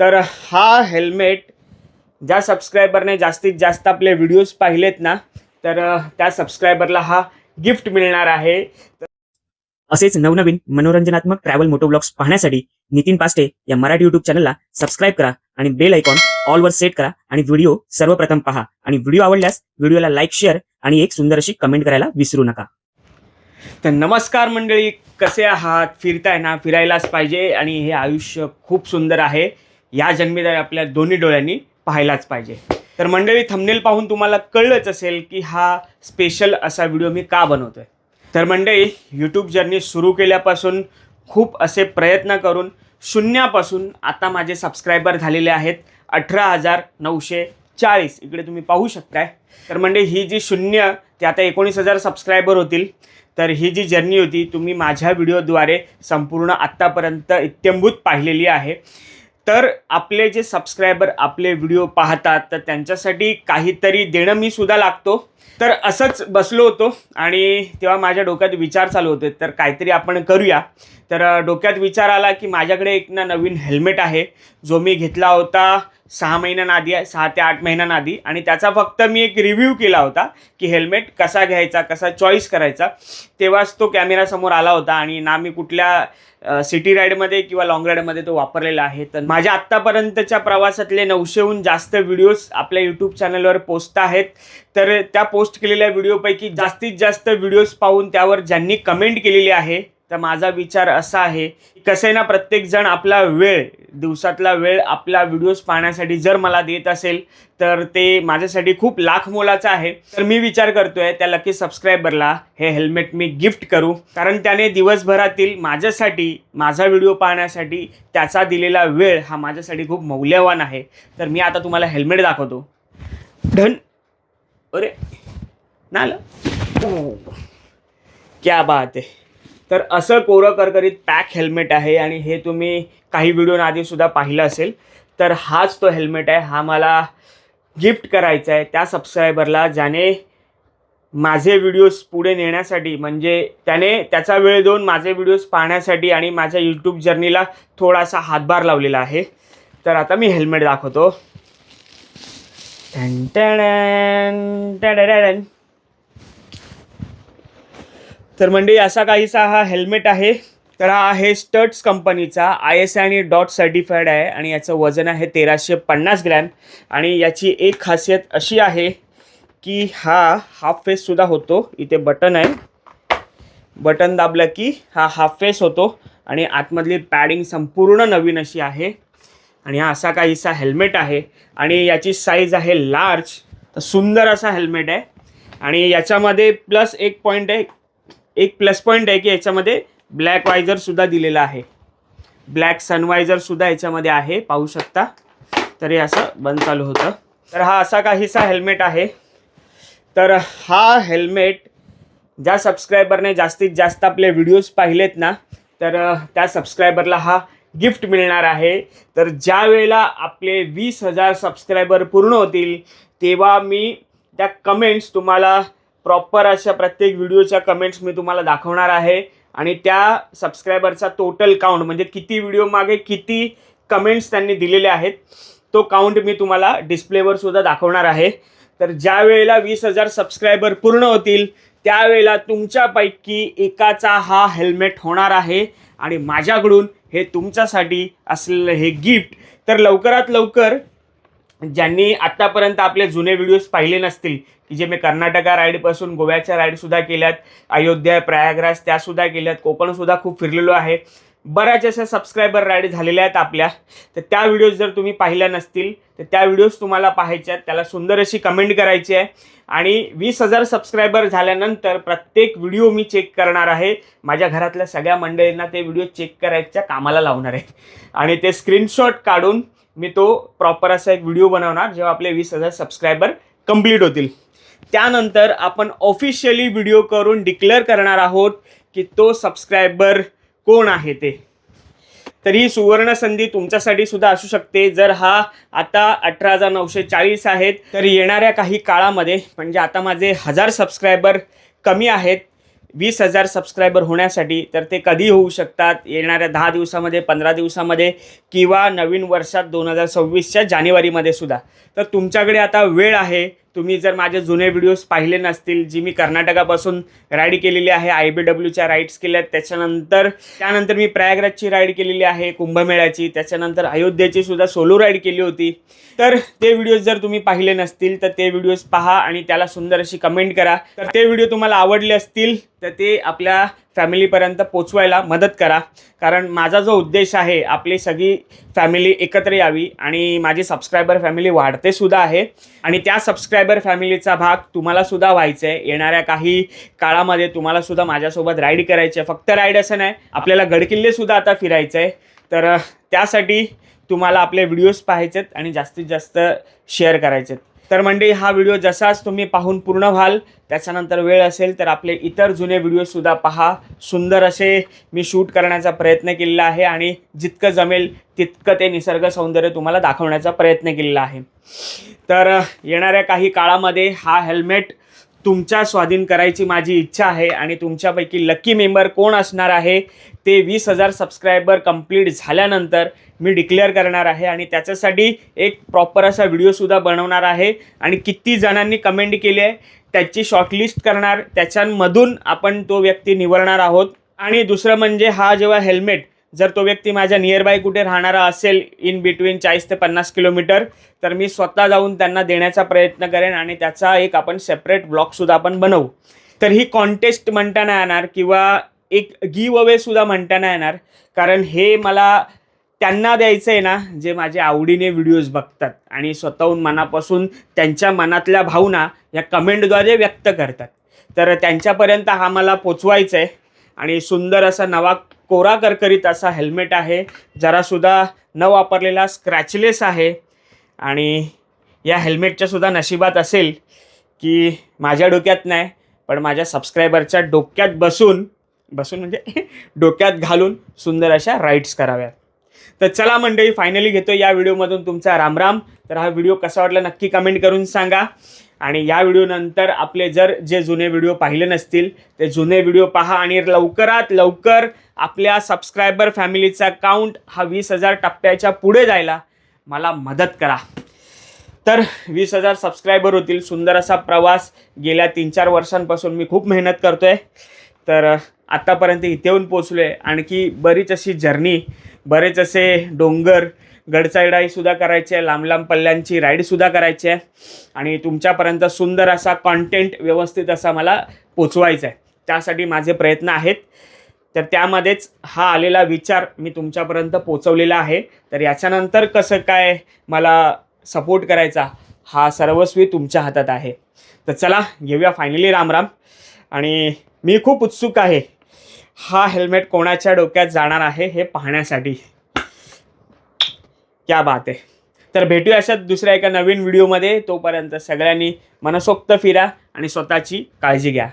तर हा हेल्मेट ज्या सबस्क्रायबरने जास्तीत जास्त आपले व्हिडिओज पाहिलेत ना तर त्या सबस्क्रायबरला हा गिफ्ट मिळणार आहे. असेच नवनवीन मनोरंजनात्मक ट्रॅव्हल मोटोब्लॉग्स पाहण्यासाठी नितीन पास्टे या मराठी युट्यूब चॅनलला सबस्क्राईब करा आणि बेल आयकॉन ऑलवर सेट करा आणि व्हिडिओ सर्वप्रथम पहा. आणि व्हिडिओ आवडल्यास व्हिडिओला लाईक शेअर आणि एक सुंदर अशी कमेंट करायला विसरू नका. तर नमस्कार मंडळी कसे आहात? फिरताय ना? फिरायलाच पाहिजे आणि हे आयुष्य खूप सुंदर आहे. या जन्मेदार आपल्या दोन्ही डोळ्यांनी पाहायलाच पाहिजे. तर मंडळी थंबनेल पाहून तुम्हाला कळलंच असेल की हा स्पेशल असा व्हिडिओ मी का बनवतोय. तर मंडळी यूट्यूब जर्नी सुरू केल्यापासून खूप असे प्रयत्न करून शून्यापासून आता माझे सबस्क्रायबर झालेले आहेत अठरा हजार नऊशे चाळीस. इकडे तुम्ही पाहू शकताय. तर म्हणजे ही जी शून्य ते आता एकोणीस हजार सबस्क्रायबर होतील. तर ही जी जर्नी होती तुम्ही माझ्या व्हिडिओद्वारे संपूर्ण आत्तापर्यंत इत्यंभूत पाहिलेली आहे. तर आपले जे सबस्क्रायबर आपले व्हिडिओ पाहतात तर त्यांच्यासाठी काहीतरी देणं मी सुद्धा लागतो. तर असंच बसलो होतो आणि तेव्हा माझ्या डोक्यात विचार चालू होते तर काहीतरी आपण करूया. तर डोक्यात विचार आला की माझ्याकडे एक ना नवीन हेल्मेट आहे. जो मी घेतला होता सहा महिन्यांआधी आहे सहा ते आठ महिन्यांआधी आणि त्याचा फक्त मी एक रिव्ह्यू केला होता की हेल्मेट कसा घ्यायचा कसा चॉईस करायचा. तेव्हाच तो कॅमेरासमोर आला होता आणि ना मी कुठल्या सिटी राईडमध्ये किंवा लाँग राईडमध्ये तो वापरलेला आहे. तर माझ्या आत्तापर्यंतच्या प्रवासातले नऊशेहून जास्त व्हिडिओज आपल्या यूट्यूब चॅनलवर पोस्ट आहेत. तर त्या पोस्ट केलेल्या व्हिडिओपैकी जास्तीत जास्त व्हिडिओज पाहून त्यावर ज्यांनी कमेंट केलेली आहे तर माझा विचार असा आहे की कसं आहे ना प्रत्येकजण आपला वेळ दिवसातला वेळ आपला व्हिडिओज पाहण्यासाठी जर मला देत असेल तर ते माझ्यासाठी खूप लाख मोलाचं आहे. तर मी विचार करतोय त्या लकी सबस्क्रायबरला हे हेल्मेट मी गिफ्ट करू. कारण त्याने दिवसभरातील माझ्यासाठी माझा व्हिडिओ पाहण्यासाठी त्याचा दिलेला वेळ हा माझ्यासाठी खूप मौल्यवान आहे. तर मी आता तुम्हाला हेल्मेट दाखवतो. धन! अरे! ना आलं क्या बात आहे. तर असं कोरं करकरीत पॅक हेल्मेट आहे आणि हे तुम्ही काही व्हिडिओ पाहिलं असेल तर हाच तो हेल्मेट आहे. हा मला गिफ्ट करायचा आहे त्या सबस्क्रायबरला ज्याने माझे व्हिडिओज पुढे नेण्यासाठी म्हणजे त्याने त्याचा वेळ देऊन माझे व्हिडिओज पाहण्यासाठी आणि माझ्या यूट्यूब जर्नीला थोडासा हातभार लावलेला आहे. तर आता मी हेल्मेट दाखवतो. टन टन टन. तर म्हणजे असा काहीसा हा हेल्मेट आहे. तर हा आहे स्टर्ट्स कंपनीचा आय एस आय आणि डॉट सर्टिफाईड आहे आणि याचं वजन आहे तेराशे पन्नास ग्रॅम. आणि याची एक खासियत अशी आहे की हा हाफ फेससुद्धा होतो. इथे बटन आहे. बटन दाबलं की हा हाफ फेस होतो आणि आतमधली पॅडिंग संपूर्ण नवीन अशी आहे. आणि हा असा काहीसा हेल्मेट आहे. आणि याची साईज आहे लार्ज तर सुंदर असा हेल्मेट आहे. आणि याच्यामध्ये प्लस एक पॉईंट आहे एक प्लस पॉईंट आहे की याच्यामध्ये ब्लॅक वायझरसुद्धा दिलेला आहे. ब्लॅक सनवायझरसुद्धा याच्यामध्ये आहे पाहू शकता. तर हे असं बंद चालू होतं. तर हा असा काहीसा हेल्मेट आहे. तर हा हेल्मेट ज्या सबस्क्रायबरने जास्तीत जास्त आपले व्हिडिओज पाहिलेत ना तर त्या सबस्क्रायबरला हा गिफ्ट मिळणार आहे. तर ज्या वेळेला आपले वीस हजार सबस्क्रायबर पूर्ण होतील तेव्हा मी त्या कमेंट्स तुम्हाला प्रॉपर अशा प्रत्येक व्हिडिओच्या कमेंट्स मी तुम्हाला दाखवणार आहे. आणि त्या सबस्क्रायबरचा टोटल काउंट म्हणजे किती व्हिडिओ मागे किती कमेंट्स त्यांनी दिलेले आहेत तो काउंट मी तुम्हाला डिस्प्लेवर सुद्धा दाखवणार आहे. तर ज्या वेळेला वीस हजार सबस्क्रायबर पूर्ण होतील त्यावेळेला तुमच्यापैकी एकाचा हा हेल्मेट होणार आहे. आणि माझ्याकडून हे तुमच्यासाठी असलेलं हे गिफ्ट तर लवकरात लवकर ज्यांनी आत्तापर्यंत आपले जुने व्हिडिओज पाहिले नसतील की जे मी कर्नाटका राईडपासून गोव्याच्या राईडसुद्धा केल्यात अयोध्या प्रयागराज त्यासुद्धा केल्यात कोकणसुद्धा खूप फिरलेलो आहे. बऱ्याच अशा सबस्क्रायबर राईड झालेल्या आहेत आपल्या. तर त्या व्हिडिओज जर तुम्ही पाहिल्या नसतील तर त्या व्हिडिओज तुम्हाला पाहायच्या आहेत. त्याला सुंदर अशी कमेंट करायची आहे. आणि वीस हजार सबस्क्रायबर झाल्यानंतर प्रत्येक व्हिडिओ मी चेक करणार आहे. माझ्या घरातल्या सगळ्या मंडळींना ते व्हिडिओ चेक करायच्या कामाला लावणार आहे. आणि ते स्क्रीनशॉट काढून मी तो प्रॉपर असा एक व्हिडिओ बनवणार जेव्हा आपले वीस हजार सबस्क्रायबर कंप्लीट होतील. त्यानंतर आपण ऑफिशियली व्हिडिओ करून डिक्लेअर करणार आहोत की तो सबस्क्रायबर कोण आहे ते. तर ही सुवर्ण संधी तुमच्यासाठी सुद्धा असू शकते. जर हा आता अठरा हजार नऊशे चाळीस आहेत तर येणाऱ्या काही काळामध्ये म्हणजे आता माझे हजार सबस्क्रायबर कमी आहेत वीस हजार सबस्क्रायबर होण्यासाठी तर ते कधी होऊ शकतात. येणाऱ्या दहा दिवसामध्ये पंधरा दिवसामध्ये किंवा नवीन वर्षात दोन हजार सव्वीसच्या जानेवारीमध्ये सुद्धा. तर तुमच्याकडे आता वेळ आहे. तुम्ही जर माझे जुने व्हिडिओज पाहिले नसतील जी मी कर्नाटकापासून राईड केलेली आहे आय बी डब्ल्यूच्या राईड्स केल्या त्याच्यानंतर त्यानंतर मी प्रयागराजची राईड केलेली आहे कुंभमेळ्याची त्याच्यानंतर अयोध्येची सुद्धा सोलो राईड केली होती. तर ते व्हिडिओज जर तुम्ही पाहिले नसतील तर ते व्हिडिओज पहा आणि त्याला सुंदर अशी कमेंट करा. तर ते व्हिडिओ तुम्हाला आवडले असतील तर ते आपल्या फॅमिलीपर्यंत पोचवायला मदत करा. कारण माझा जो उद्देश आहे आपली सगळी फॅमिली एकत्र यावी आणि माझी सबस्क्रायबर फॅमिली वाढते सुद्धा आहे. आणि त्या सबस्क्रायबर फॅमिलीचा भाग तुम्हाला सुद्धा व्हायचा आहे येणाऱ्या काही काळामध्ये तुम्हाला सुद्धा माझ्यासोबत राईड करायचे आहे फक्त राईड असं नाही आपल्याला गडकिल्ले सुद्धा आता फिरायचं आहे तर त्यासाठी तुम्हाला आपले व्हिडिओज पाहायचेत आणि जास्तीत जास्त शेअर करायचेत. तर मंडळी हा व्हिडिओ जसाच तुम्ही पाहून पूर्ण व्हाल त्याच्यानंतर वेळ असेल तर आपले इतर जुने व्हिडिओसुद्धा पहा. सुंदर असे मी शूट करण्याचा प्रयत्न केलेला आहे आणि जितकं जमेल तितकं ते निसर्ग सौंदर्य तुम्हाला दाखवण्याचा प्रयत्न केलेला आहे. तर येणाऱ्या काही काळामध्ये हा हेल्मेट तुमच्या स्वाधीन करायची माझी इच्छा आहे आणि तुमच्यापैकी लकी मेंबर कोण असणार आहे ते वीस हजार सबस्क्रायबर कंप्लीट झाल्यानंतर मी डिक्लेअर करणार आहे आणि त्याच्यासाठी एक प्रॉपर असा व्हिडिओसुद्धा बनवणार आहे. आणि किती जणांनी कमेंट केली आहे त्याची शॉर्टलिस्ट करणार त्याच्यामधून आपण तो व्यक्ती निवडणार आहोत. आणि दुसरं म्हणजे हा जेव्हा हेल्मेट जर तो व्यक्ती माझ्या नियरबाय कुठे राहणारा असेल इन बिटवीन चाळीस ते पन्नास किलोमीटर तर मी स्वतः जाऊन त्यांना देण्याचा प्रयत्न करेन आणि त्याचा एक आपण सेपरेट ब्लॉगसुद्धा आपण बनवू. तर ही कॉन्टेस्ट म्हणता नाही येणार किंवा एक गिव अवेसुद्धा म्हणता नाही येणार. कारण हे मला त्यांना द्यायचं आहे ना जे माझ्या आवडीने व्हिडिओज बघतात आणि स्वतःहून मनापासून त्यांच्या मनातल्या भावना या कमेंटद्वारे व्यक्त करतात. तर त्यांच्यापर्यंत हा मला पोचवायचा आहे आणि सुंदर असा नवा कोरा करकरीत असा हेल्मेट आहे. जरासुद्धा न वापरलेला स्क्रॅचलेस आहे. आणि या हेल्मेटच्यासुद्धा नशिबात असेल की माझ्या डोक्यात नाही पण माझ्या सबस्क्रायबरच्या डोक्यात बसून बसून म्हणजे डोक्यात घालून सुंदर अशा राईड्स कराव्यात. तर चला मंडळी फायनली घेतो या व्हिडिओमधून तुमचा रामराम. तर हा व्हिडिओ कसा वाटला नक्की कमेंट करून सांगा. आणि या व्हिडिओनंतर आपले जर जे जुने व्हिडिओ पाहिले नसतील ते जुने व्हिडिओ पहा आणि लवकरात लवकर आपल्या सबस्क्रायबर फॅमिलीचा काउंट हा वीस हजार टप्प्याच्या पुढे जायला मला मदत करा. तर वीस हजार सबस्क्रायबर होतील सुंदर असा प्रवास गेल्या तीन चार वर्षांपासून मी खूप मेहनत करतो आहे तर आत्तापर्यंत इथे येऊन पोचलो आहे आणखी बरीच अशी जर्नी बरेच असे डोंगर गडचढाईसुद्धा करायची आहे लांब लांब पल्ल्यांची राईडसुद्धा करायची आहे. आणि तुमच्यापर्यंत सुंदर असा कॉन्टेंट व्यवस्थित असा मला पोचवायचा आहे. त्यासाठी माझे प्रयत्न आहेत. तर त्यामध्येच हा आलेला विचार मी तुमच्यापर्यंत पोचवलेला आहे. तर याच्यानंतर कसं काय मला सपोर्ट करायचा हा सर्वस्वी तुमच्या हातात आहे. तर चला घेऊया फायनली रामराम. आणि मी खूप उत्सुक आहे. हा हेल्मेट कोणाच्या डोक्यात जाणार आहे हे पाहण्यासाठी. क्या बात आहे तर भेटूया अशात दुसऱ्या एका नवीन व्हिडिओमध्ये तोपर्यंत सगळ्यांनी मनसोक्त फिरा आणि स्वतःची काळजी घ्या.